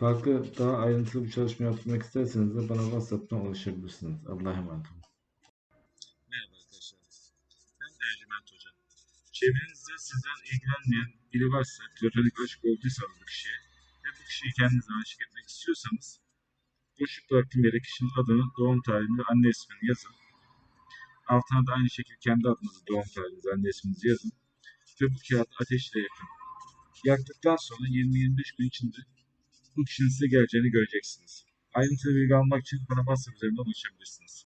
Farklı daha ayrıntılı bir çalışma yapmak isterseniz de bana WhatsApp'tan ulaşabilirsiniz. Allah'a emanet olun. Merhaba arkadaşlar. Ben Ercüment Hoca. Çevrenizde sizden ilgilenmeyen biri varsa, platonik aşk olduysanız bu kişiye ve bu kişiyi kendinize aşık etmek istiyorsanız boşluk bıraktığım yere kişinin adını, doğum tarihini anne ismini yazın. Altına da aynı şekilde kendi adınızı, doğum tarihinizi, anne isminizi yazın. Ve bu kağıdı ateşle yakın. Yaktıktan sonra 20-25 gün içinde bu kişinin size geleceğini göreceksiniz. Ayrıntılı bilgi almak için bana WhatsApp üzerinden ulaşabilirsiniz.